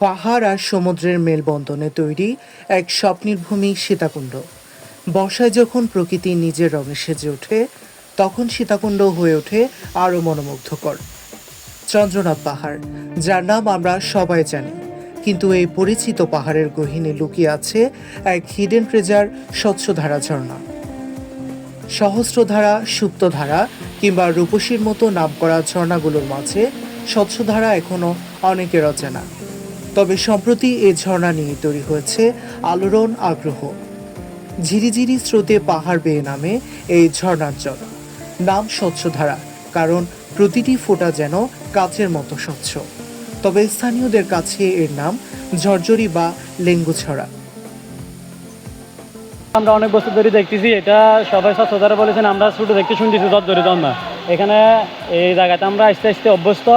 পাহাড় আর সমুদ্রের মেলবন্ধনে তৈরি এক স্বপ্নের ভূমি সীতাকুণ্ড। বর্ষায় যখন প্রকৃতি নিজের রঙে সেজে ওঠে, তখন সীতাকুণ্ড হয়ে ওঠে আরও মনোমুগ্ধকর। চন্দ্রনাথ পাহাড়, যার নাম আমরা সবাই জানি, কিন্তু এই পরিচিত পাহাড়ের গহীনে লুকিয়ে আছে এক হিডেন ট্রেজার স্বচ্ছধারা ঝর্ণা। সহস্রধারা, সুপ্তধারা কিংবা রূপসীর মতো নাম করা ঝর্ণাগুলোর মাঝে স্বচ্ছধারা এখনও অনেকের অচেনা। তবে সম্প্রতি এই ঝর্ণা নিয়ে তৈরি হয়েছে আলোড়ন আগ্রহ। ঝিরিঝিরি স্রোতে পাহাড় বেয়ে নামে এই ঝর্ণার জল। নাম স্বচ্ছধারা কারণ প্রতিটি ফোঁটা যেন কাচের মতো স্বচ্ছ। তবে স্থানীয়দের কাছে এর নাম ঝরঝরি বা লেঙ্গু লেঙ্গুছড়া আমরা অনেক বছর ধরে দেখতেছি, এটা সবাই স্বচ্ছতারা বলেছেন, আমরা ছোটো দেখতে শুনতেছি দরজরি না এখানে এই জায়গাতে আমরা আস্তে আস্তে অভ্যস্ত।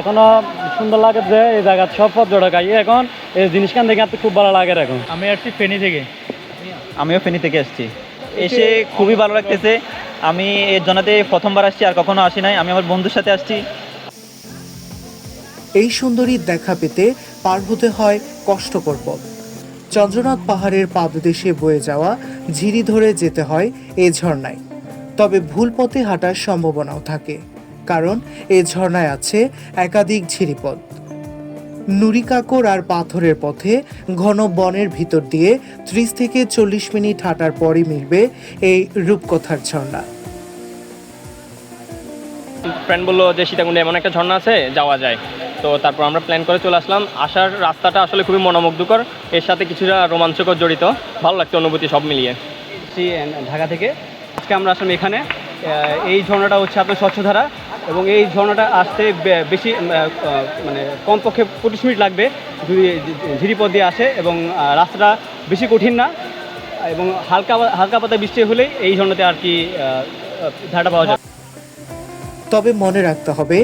এখনও সুন্দর লাগে যে এই জায়গা সব পর্যটক খাই এখন এই জিনিসখান দেখে আমার খুব ভালো লাগে এখন। আমি আসছি ফেনী থেকে। আমিও ফেনী থেকে আসছি। এসে খুবই ভালো লাগতেছে। আমি এর জন্যতে প্রথমবার আসছি আর কখনো আসি নাই। আমি আমার বন্ধুর সাথে আসছি। এই সুন্দরীর দেখা পেতে পার হতে হয় কষ্টকর পথ। চন্দ্রনাথ পাহাড়ের পাদদেশে বয়ে যাওয়া ঝিরি ধরে যেতে হয় এই ঝর্ণায়। তবে ভুল পথে হাঁটার সম্ভাবনাও থাকে। কারণ এই ঝর্ণায় আছে একাধিক ঝিরিপথ। নুরিকাকর আর পাথরের পথে ঘন বনের ভিতর দিয়ে ত্রিশ থেকে চল্লিশ মিনিট হাঁটার পরই মিলবে এই রূপকথার ঝর্ণা। ফ্রেন্ড বলল যে সীতাকুণ্ডে এমন একটা ঝর্ণা আছে যাওয়া যায়। তো তারপর আমরা প্ল্যান করে চলে আসলাম। আসার রাস্তাটা আসলে খুবই মনোমুগ্ধকর। এর সাথে কিছুটা রোমাঞ্চকর জড়িত। ভালো লাগছে অনুভূতি সব মিলিয়ে। ঢাকা থেকে। আজকে আমরা আসলাম এখানে। এই ঝর্ণাটা হচ্ছে আপনার স্বচ্ছধারা এবং এই ঝর্ণাটা আসতে বেশি মানে কমপক্ষে পঁচিশ মিনিট লাগবে যদি ঝিরিপথ দিয়ে আসে এবং রাস্তাটা বেশি কঠিন না এবং হালকা হালকা পাতা বৃষ্টি হলেই এই ঝর্ণাতে আর কি ধারাটা পাওয়া যায়। তবে মনে রাখতে হবে,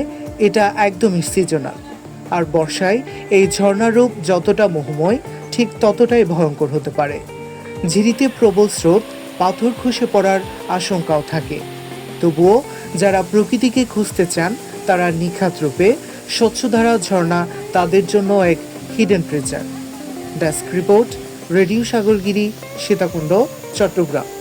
এটা একদমই সিজনাল আর বর্ষায় এই ঝর্ণার রূপ যতটা মোহময়, ঠিক ততটাই ভয়ঙ্কর হতে পারে। ঝিরিতে প্রবল স্রোত, পাথর খসে পড়ার আশঙ্কাও থাকে। তবুও যারা প্রকৃতিকে খুঁজতে চান, তারা নিখাত রূপে স্বচ্ছধারা ঝর্ণা তাদের জন্য এক hidden treasure desk report radio Sagargiri Sitakunda Chittagong